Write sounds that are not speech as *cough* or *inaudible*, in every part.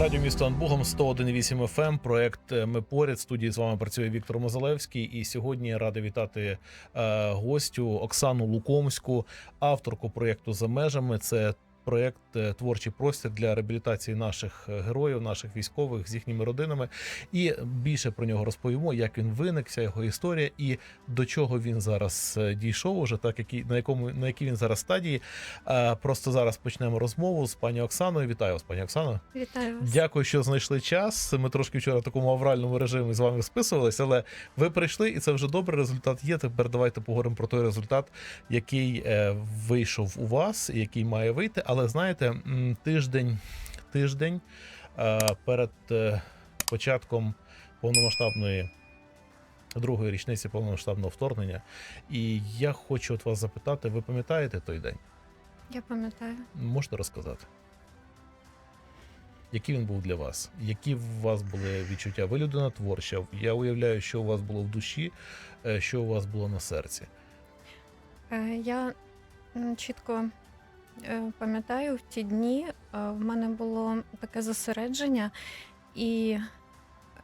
Радіо місто Анбугом 101,8 FM, Проект е, Ми поряд. Студії з вами працює Віктор Мозалевський. І сьогодні я радий вітати е, гостю Оксану Лукомську, авторку проєкту за межами. Це проєкт е, творчий простір для реабілітації наших е, героїв, наших військових з їхніми родинами. І більше про нього розповімо, як він виник, вся його історія і до чого він зараз е, дійшов, уже так які на якому на якій він зараз стадії. Просто зараз почнемо розмову з пані Оксаною. Вітаю вас, пані Оксано. Вітаю вас. Дякую, що знайшли час. Ми трошки вчора в такому авральному режимі з вами списувалися, але ви прийшли, і це вже добрий результат є. Тепер давайте поговоримо про той результат, який вийшов у вас, який має вийти. Але знаєте, тиждень, тиждень е, перед е, початком повномасштабної. Другої річниці повномасштабного вторгнення, і я хочу от вас запитати: ви пам'ятаєте той день? Я пам'ятаю. Можете розказати? Який він був для вас? Які у вас були відчуття? Ви людина творча. Я уявляю, що у вас було в душі, е, що у вас було на серці. Я чітко пам'ятаю, в ті дні е, в мене було таке зосередження і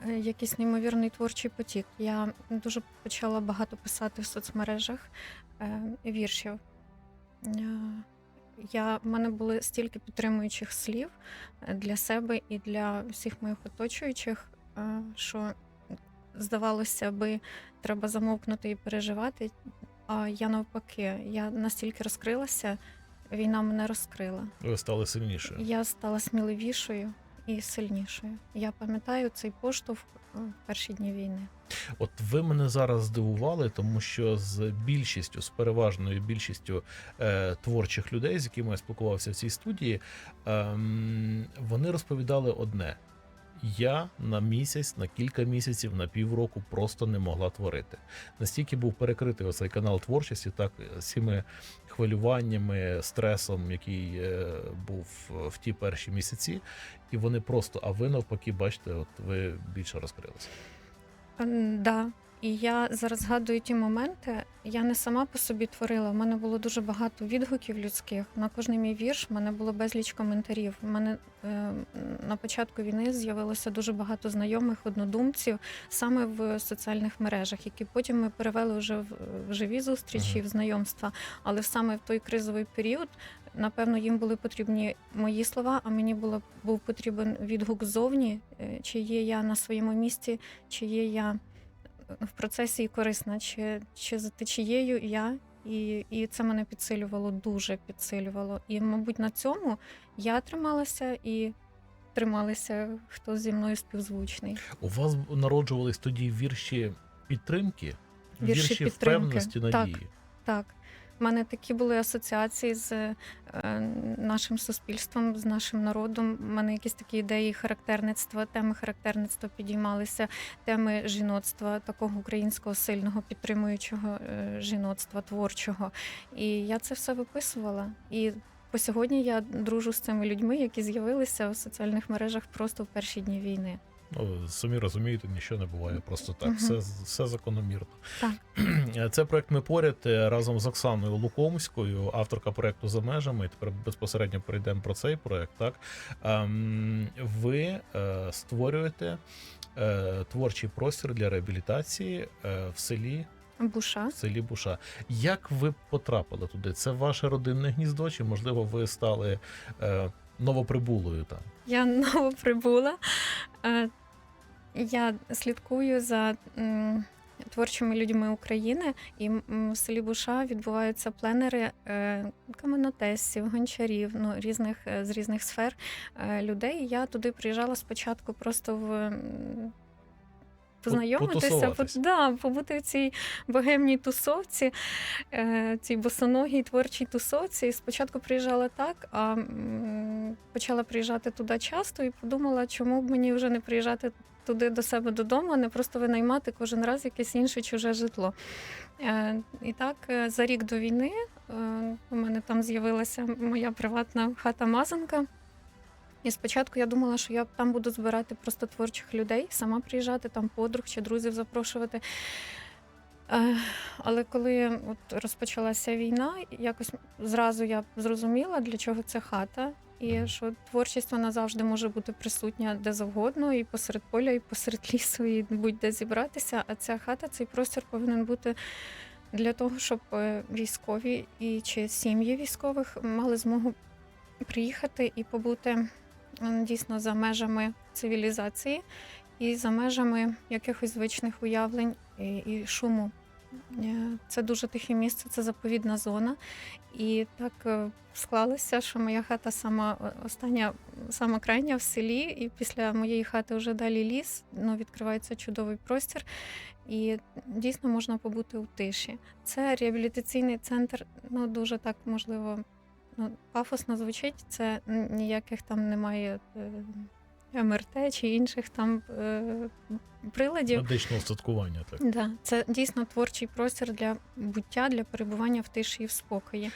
е, якийсь неймовірний творчий потік. Я дуже почала багато писати в соцмережах е, віршів. Е, Я, в мене були стільки підтримуючих слів е, для себе і для всіх моїх оточуючих, е, що здавалося би, треба замовкнути і переживати. А я навпаки, я настільки розкрилася, війна мене розкрила. Ви стали сильнішою. Я стала сміливішою і сильнішою. Я пам'ятаю цей поштовх е, в перші дні війни. От ви мене зараз здивували, тому що з більшістю, з переважною більшістю е, творчих людей, з якими я спілкувався в цій студії, е, вони розповідали одне: я на місяць, на кілька місяців, на півроку просто не могла творити. Настільки був перекритий оцей канал творчості, так всіми цими хвилюваннями, стресом, який е, був в ті перші місяці, і вони просто, а ви навпаки, бачите, от ви більше розкрилися. Да. І я зараз згадую ті моменти. Я не сама по собі творила. У мене було дуже багато відгуків людських. На кожний мій вірш в мене було безліч коментарів. У мене е, на початку війни з'явилося дуже багато знайомих однодумців саме в соціальних мережах, які потім ми перевели вже в, в живі зустрічі, в знайомства. Але саме в той кризовий період, напевно, їм були потрібні мої слова, а мені було був потрібен відгук ззовні, е, чи є я на своєму місці, чи є я в процесі і корисна, чи, чи за течією я. І, і це мене підсилювало, дуже підсилювало. І, мабуть, на цьому я трималася і трималися, хто зі мною співзвучний. У вас народжувались тоді вірші підтримки, Вірші підтримки, впевненості, так. надії. Так, в мене такі були асоціації з е, нашим суспільством, з нашим народом. У мене якісь такі ідеї характерництва, теми характерництва підіймалися, теми жіноцтва, такого українського сильного підтримуючого е, жіноцтва, творчого. І я це все виписувала. І по сьогодні я дружу з цими людьми, які з'явилися в соціальних мережах просто в перші дні війни. Ну, самі розумієте, нічого не буває просто так. Мгм. Все, все закономірно. Так. *clears throat* Це проект ми поряд разом з Оксаною Лукомською, авторка проекту за межами. І тепер безпосередньо перейдемо про цей проект. Так Ем, ви е, створюєте е, творчий простір для реабілітації е, в селі Буша. в селі Буша. Як ви потрапили туди? Це ваше родинне гніздо, чи можливо ви стали е, новоприбулою там? Я *laughs* новоприбула. Е, Я слідкую за творчими людьми України, і в селі Буша відбуваються пленери е, каменотесів, гончарів, ну різних е, з різних сфер людей. Я туди приїжджала спочатку просто в. Познайомитися, по, да, побути в цій богемній тусовці, е, цій босоногій творчій тусовці. І спочатку приїжджала так, а почала приїжджати туди часто і подумала, чому б мені вже не приїжджати туди до себе додому, а не просто винаймати кожен раз якесь інше чуже житло. Е, і так, е, за рік до війни у мене там з'явилася моя приватна хата Мазанка. І спочатку я думала, що я там буду збирати просто творчих людей, сама приїжджати, там подруг чи друзів запрошувати. Е, Але коли от розпочалася війна, якось зразу я зрозуміла, для чого ця хата. і що творчість вона завжди може бути присутня де завгодно, і посеред поля, і посеред *laughs* лісу, і будь-де зібратися. А ця хата, цей простір повинен бути для того, щоб е, військові і чи сім'ї військових мали змогу приїхати і побути дійсно за межами цивілізації і за межами якихось звичних уявлень і, шуму. Е, Це дуже тихе місце, це заповідна зона. І так е, склалося, що моя хата сама е, остання, сама крайня в селі, і після моєї хати вже далі ліс. Ну, відкривається чудовий простір, і дійсно можна побути у тиші. Це реабілітаційний центр, ну дуже так можливо, ну, пафосно звучить. Це ніяких там немає. е, МРТ чи інших там е, приладів. Медичного устаткування. Так. Да, це дійсно творчий простір для буття, для перебування в тиші і в спокої.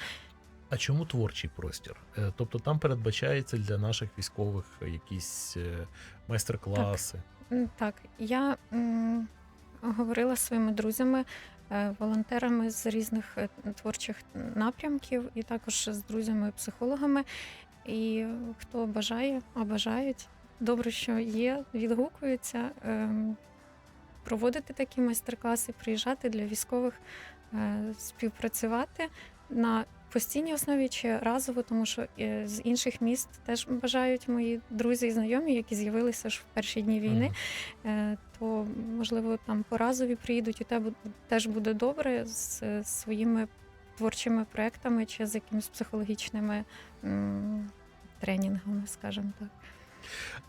А чому творчий простір? Е, Тобто там передбачається для наших військових якісь е, майстер-класи. М, Так, я м, говорила зі своїми друзями, волонтерами з різних е, творчих напрямків, і також з друзями-психологами. І хто бажає, а бажають, добре, що є, відгукуються. ем, Проводити такі майстер-класи, приїжджати для військових, е, співпрацювати на постійній основі чи разово, тому що е, з інших міст теж бажають мої друзі і знайомі, які з'явилися ж в перші дні війни. Е, то можливо там по разові приїдуть, і те теж буде добре з своїми творчими проектами чи з якимись психологічними тренінгами, скажімо так.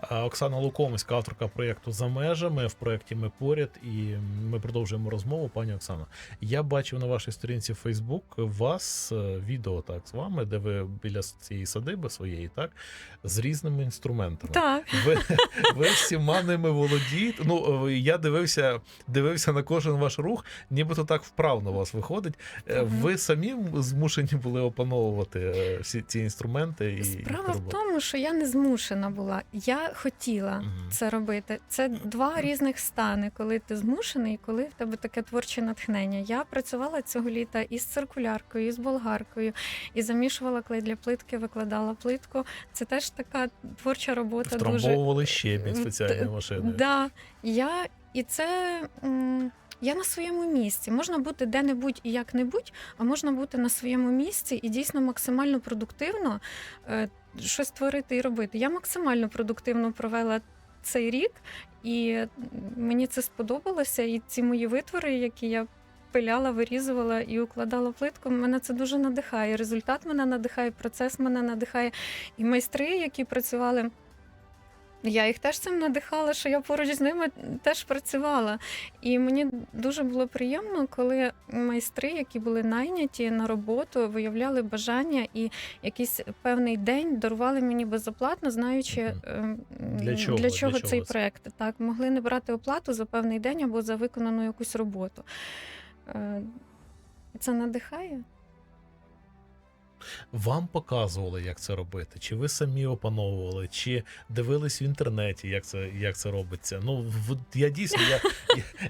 Оксана Лукомська, авторка проєкту за межами в проєкті Ми поряд, і ми продовжуємо розмову. Пані Оксано, я бачив на вашій сторінці Facebook вас е, відео так з вами, де ви біля цієї садиби своєї, так з різними інструментами. Так, Ви, *laughs* ви всіма ними володієте. Ну е, я дивився, дивився на кожен ваш рух, нібито так вправно у вас виходить. Е, Ви самі змушені були опановувати всі ці інструменти і справа в тому, що я не змушена була. Я хотіла Мгм. це робити. Це два різних стани, коли ти змушений, коли в тебе таке творче натхнення. Я працювала цього літа і з циркуляркою, і з болгаркою, і замішувала клей для плитки, викладала плитку. Це теж така творча робота. Дуже Втрамбовували щебінь М, спеціальною т- машиною. Да, я і це. Я на своєму місці. Можна бути де-небудь і як-небудь, а можна бути на своєму місці і дійсно максимально продуктивно е, щось творити і робити. Я максимально продуктивно провела цей рік, і мені це сподобалося. І ці мої витвори, які я пиляла, вирізувала і укладала плитку, мене це дуже надихає. Результат мене надихає, процес мене надихає. І майстри, які працювали. Я їх теж цим надихала, що я поруч з ними теж працювала. І мені дуже було приємно, коли майстри, які були найняті на роботу, виявляли бажання і якийсь певний день дарували мені безоплатно, знаючи ем, Для чого? для Для чого чого цей це? проект. Так, могли не брати оплату за певний день або за виконану якусь роботу. Е, Це надихає. Вам показували, як це робити? Чи ви самі опановували, чи дивились в інтернеті, як це, як це робиться? Ну, в, я дійсно, я,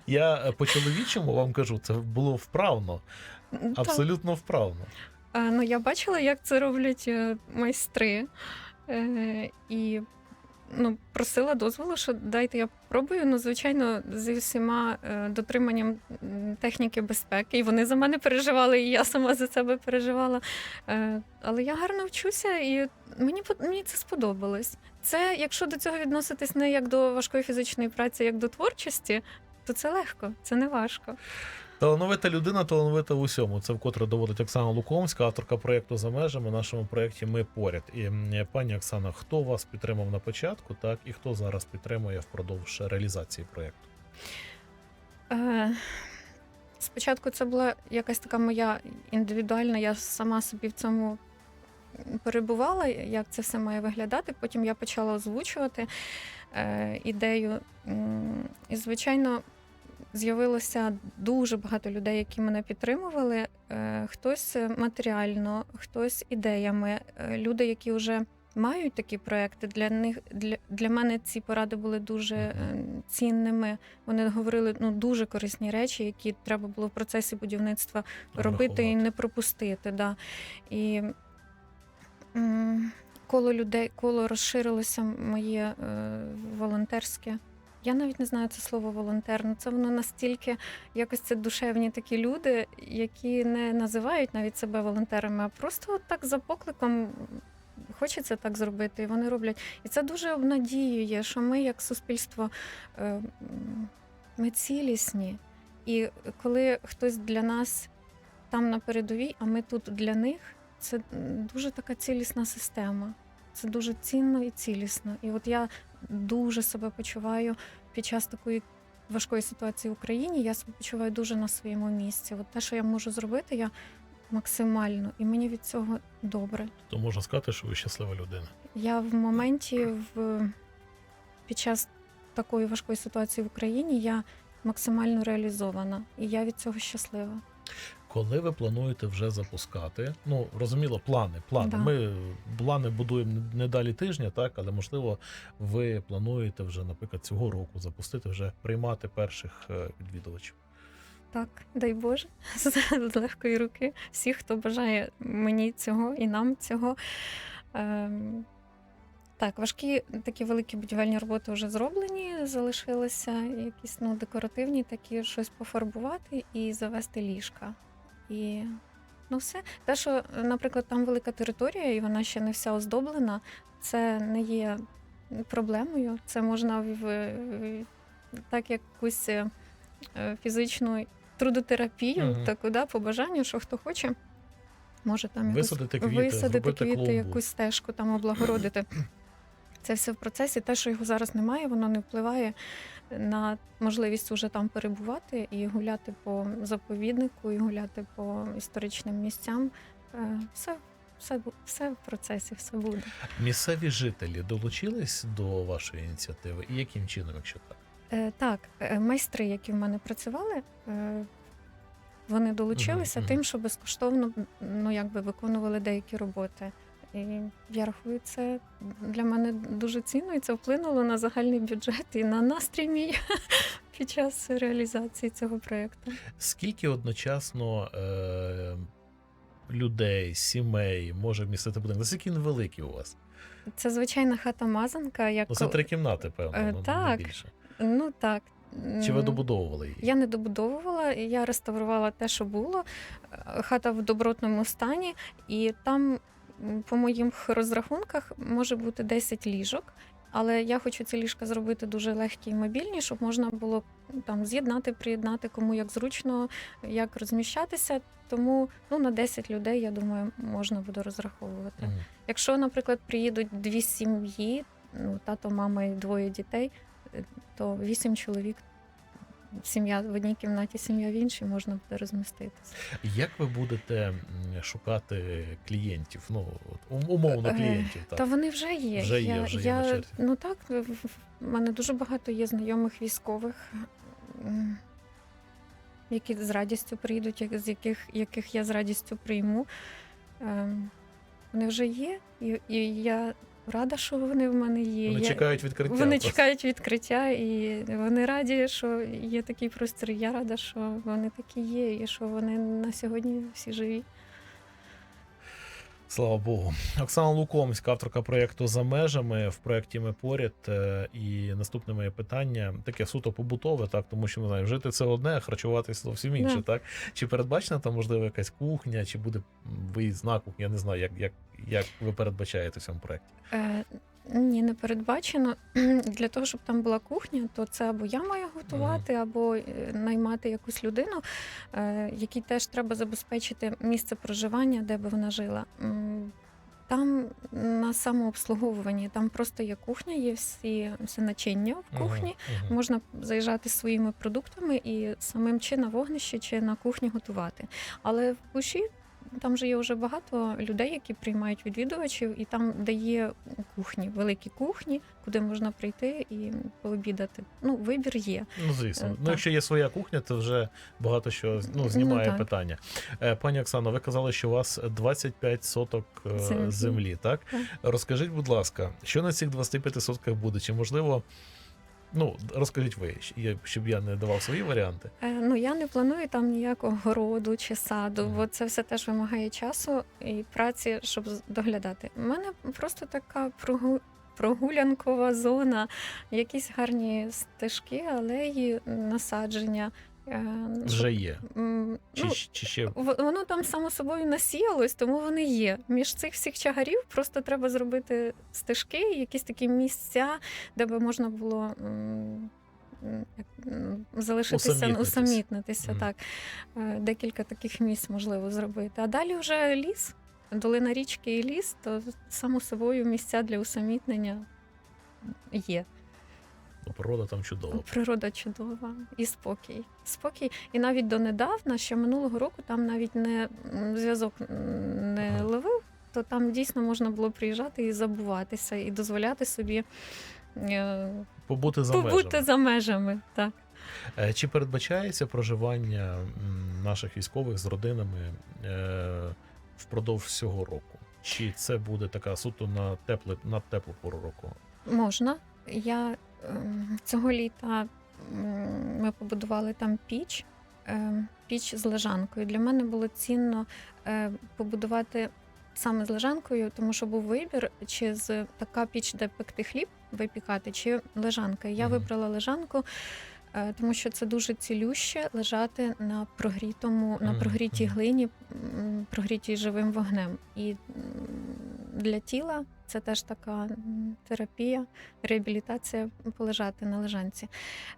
я, я по-чоловічому вам кажу, це було вправно, абсолютно вправно. Е, Ну, я бачила, як це роблять е, майстри. Е, І ну, просила дозволу, що дайте я попробую. Ну, звичайно, зі всіма е, дотриманням техніки безпеки. І вони за мене переживали, і я сама за себе переживала. Е, Але я гарно вчуся, і мені, мені це сподобалось. Це, якщо до цього відноситись не як до важкої фізичної праці, як до творчості, то це легко, це не важко. Талановита людина, талановита в усьому. Це вкотре доводить Оксана Лукомська, авторка проєкту за межами. В нашому проєкті Ми поряд. І пані Оксана, хто вас підтримав на початку, так і хто зараз підтримує впродовж реалізації проєкту? Е, Спочатку це була якась така моя індивідуальна, я сама собі в цьому перебувала, як це все має виглядати. Потім я почала озвучувати е, ідею. І, звичайно, з'явилося дуже багато людей, які мене підтримували. Е, Хтось матеріально, хтось ідеями. Е, Люди, які вже мають такі проекти, для них для, для мене ці поради були дуже е, цінними. Вони говорили ну дуже корисні речі, які треба було в процесі будівництва робити і не пропустити. Да. І коло людей, коло розширилося моє е, волонтерське. Я навіть не знаю це слово волонтер. Ну це воно настільки якось це душевні такі люди, які не називають навіть себе волонтерами, а просто так за покликом хочеться так зробити, і вони роблять. І це дуже обнадіює, що ми, як суспільство, е, ми цілісні. І коли хтось для нас там на передовій, а ми тут для них, це дуже така цілісна система. Це дуже цінно і цілісно. І от я дуже себе почуваю під час такої важкої ситуації в Україні. Я себе почуваю дуже на своєму місці. От те, що я можу зробити, я максимально, і мені від цього добре. То можна сказати, що ви щаслива людина. Я в моменті в під час такої важкої ситуації в Україні я максимально реалізована, і я від цього щаслива. Коли ви плануєте вже запускати? Ну розуміло, плани. Плани. Да. Ми плани будуємо не далі тижня, так але можливо, ви плануєте вже, наприклад, цього року запустити, вже приймати перших е, відвідувачів. Так, дай Боже, *laughs* з легкої руки. Всіх, хто бажає мені цього і нам цього. Ем, так, важкі такі великі будівельні роботи вже зроблені, залишилися якісь ну, декоративні, такі щось пофарбувати і завести ліжка. І ну все. Те, що, наприклад, там велика територія, і вона ще не вся оздоблена, це не є проблемою. Це можна в, в так якусь е, фізичну трудотерапію, Мгм. та куди по бажанню, що хто хоче, може там якусь Висадити квіти, висадити квіти, клумбу. якусь стежку там облагородити. Це все в процесі. Те, що його зараз немає, воно не впливає на можливість уже там перебувати і гуляти по заповіднику, і гуляти по історичним місцям. Е, Все, все, все в процесі, все буде. Місцеві жителі долучились до вашої ініціативи, і яким чином, якщо так? Е, Так, е, майстри, які в мене працювали, вони долучилися Мгм, тим, що безкоштовно ну, якби виконували деякі роботи. І я рахую, це для мене дуже цінно, і це вплинуло на загальний бюджет і на настрій мій *laughs* під час реалізації цього проєкту. Скільки одночасно е, людей, сімей може вмістити будинок? Наскільки він великий у вас? Це звичайна хата мазанка, як Ну, це три кімнати, певно, Е, ну, не так. більше. ну так. Чи ви добудовували її? Я не добудовувала, я реставрувала те, що було. Е, Хата в добротному стані, і там, по моїх розрахунках, може бути 10 ліжок. Але я хочу ці ліжка зробити дуже легкі і мобільні, щоб можна було там з'єднати, приєднати кому як зручно, як розміщатися. Тому ну, на 10 людей, я думаю, можна буде розраховувати. Мгм. Якщо, наприклад, приїдуть дві сім'ї, ну, тато, мама і двоє дітей, е, то вісім чоловік. Сім'я в одній кімнаті, сім'я в іншій можна буде розміститися. Як ви будете шукати клієнтів? Ну, от, умовно, Е, клієнтів. Так. Та вони вже є. Вже є, я, вже є я, на черзі. Ну так, в мене дуже багато є знайомих військових, які з радістю прийдуть, як- з яких, яких я з радістю прийму. Ем, Вони вже є, і, і я рада, що вони в мене є. Вони я, чекають відкриття. Вони просто. чекають відкриття, і вони раді, що є такий простір. Я рада, що вони такі є, і що вони на сьогодні всі живі. Слава Богу. Оксана Лукомська, авторка проєкту за межами в проєкті Ми поряд. Е, І наступне моє питання таке суто побутове, так тому що ми знаємо, жити це одне, а харчуватися зовсім інше. Да. Так чи передбачена там можливо якась кухня, чи буде виїзна кухню? Я не знаю, як, як, як ви передбачаєте в цьому проєкті. Е, ні, не передбачено. *clears throat* Для того, щоб там була кухня, то це або я маю готувати, або е, наймати якусь людину, е, якій теж треба забезпечити місце проживання, де би вона жила. Там на самообслуговуванні, там просто є кухня, є всі все начиння в кухні. Мгм, мгм. Можна заїжджати своїми продуктами і самим чи на вогнищі, чи на кухні готувати. Але в Буші там же є вже багато людей, які приймають відвідувачів, і там, де є кухні, великі кухні, куди можна прийти і пообідати. Ну, вибір є. Ну, звісно. Е, Ну, якщо є своя кухня, то вже багато що ну, знімає так. питання. Е, Пані Оксано, ви казали, що у вас 25 соток е, Землі. землі, так? Так. Розкажіть, будь ласка, що на цих 25 сотках буде? Чи можливо Ну розкажіть ви, щоб я не давав свої варіанти. Е, Ну, я не планую там ніякого городу чи саду, mm. бо це все теж вимагає часу і праці, щоб доглядати. У мене просто така прогу... прогулянкова зона, якісь гарні стежки, алеї, насадження. Е, Вже є. Чи, ну, чи ще Воно там само собою насіялось, тому вони є. Між цих всіх чагарів просто треба зробити стежки, якісь такі місця, де би можна було залишитися, Усамітнитись. усамітнитися. Мгм. Так. Е, Декілька таких місць можливо зробити. А далі вже ліс, долина річки і ліс, то само собою місця для усамітнення є. Природа там чудова? Природа чудова і спокій. Спокій. І навіть донедавна, ще минулого року, там навіть не зв'язок не Ага. ловив, то там дійсно можна було приїжджати і забуватися, і дозволяти собі е, Побути за побути межами. за межами. Так. Е, Чи передбачається проживання наших військових з родинами е, впродовж всього року? Чи це буде така суто на тепле на теплу пору року? Можна. Я цього літа ми побудували там піч, ем, піч з лежанкою. Для мене було цінно е, побудувати саме з лежанкою, тому що був вибір, чи з така піч, де пекти хліб, випікати, чи лежанка. Я вибрала лежанку. е, Тому що це дуже цілюще лежати на прогрітому, на прогрітій глині, прогрітій живим вогнем. І для тіла це теж така терапія, реабілітація полежати на лежанці.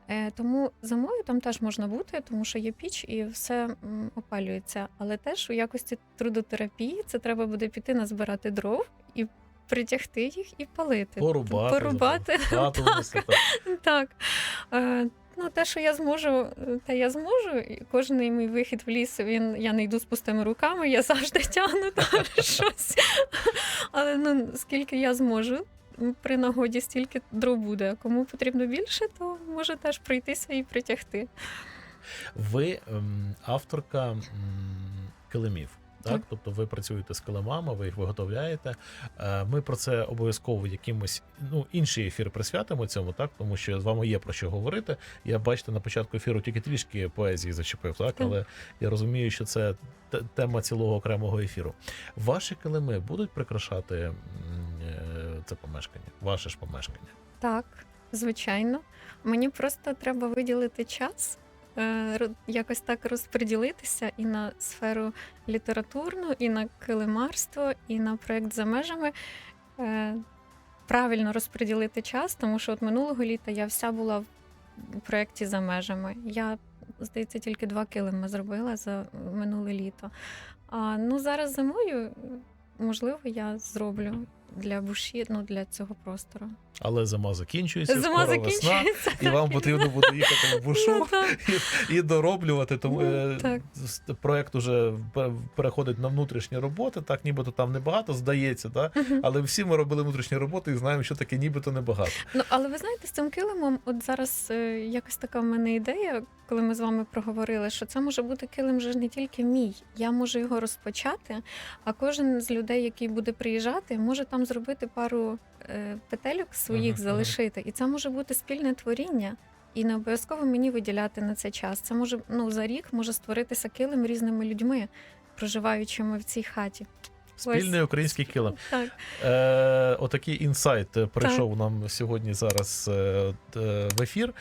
Е, Тому зимою там теж можна бути, тому що є піч і все опалюється. Але теж у якості трудотерапії це треба буде піти назбирати дров і притягти їх і палити. Порубати, Порубати. хату *laughs* виносити. Так. Ну, те, що я зможу, те я зможу. І Кожний мій вихід в ліс, він я не йду з пустими руками, я завжди тягну там *laughs* щось. Але ну, скільки я зможу, при нагоді стільки дров буде. А кому потрібно більше, то може теж пройтися і притягти. Ви ем, авторка килимів. Так, тобто ви працюєте з килимами, ви їх виготовляєте. Е, Ми про це обов'язково якимось ну інший ефір присвятимо цьому, так тому що з вами є про що говорити. Я бачите на початку ефіру тільки трішки поезії зачепив, так але я розумію, що це тема цілого окремого ефіру. Ваші килими будуть прикрашати е, це помешкання, ваше ж помешкання. Так, звичайно. Мені просто треба виділити час, якось так розподілитися і на сферу літературну, і на килимарство, і на проєкт за межами. Е, Правильно розподілити час, тому що от минулого літа я вся була в проєкті за межами. Я, здається, тільки два килими зробила за минуле літо. А ну зараз зимою, можливо, я зроблю для буші, ну для цього простору. Але зима закінчується, Зима скоро весна, і вам потрібно буде їхати в бушу. Ну, і, і дороблювати. Тому Ну, е, так. проект уже переходить на внутрішні роботи. Так, нібито там небагато, здається? Мгм. але всі ми робили внутрішні роботи і знаємо, що таке нібито небагато. Ну, але ви знаєте, з цим килимом, от зараз е, якось така в мене ідея, коли ми з вами проговорили, що це може бути килим же ж не тільки мій. Я можу його розпочати, а кожен з людей, який буде приїжджати, може там зробити пару е, петельок своїх Ага, ага. залишити. І це може бути спільне творіння. І не обов'язково мені виділяти на це час. Це може ну за рік може створитися килим різними людьми, проживаючими в цій хаті. Спільний український килим. *laughs* Так. Е, отакий інсайт е, прийшов нам сьогодні зараз е, в ефір.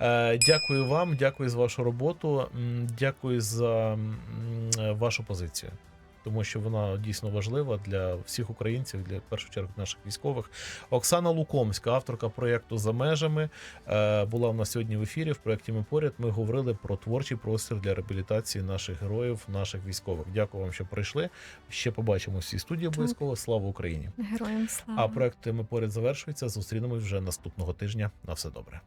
Е, дякую вам, дякую за вашу роботу, дякую за е, вашу позицію. Тому що вона дійсно важлива для всіх українців, для в першу чергу наших військових. Оксана Лукомська, авторка проєкту за межами, е, була в нас сьогодні в ефірі. В проєкті Ми поряд ми говорили про творчий простір для реабілітації наших героїв, наших військових. Дякую вам, що прийшли. Ще побачимося в цій студії обов'язково. Слава Україні! Героям слава. А проект ми поряд завершується. Зустрінемось вже наступного тижня. На все добре.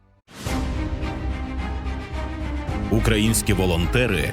Українські волонтери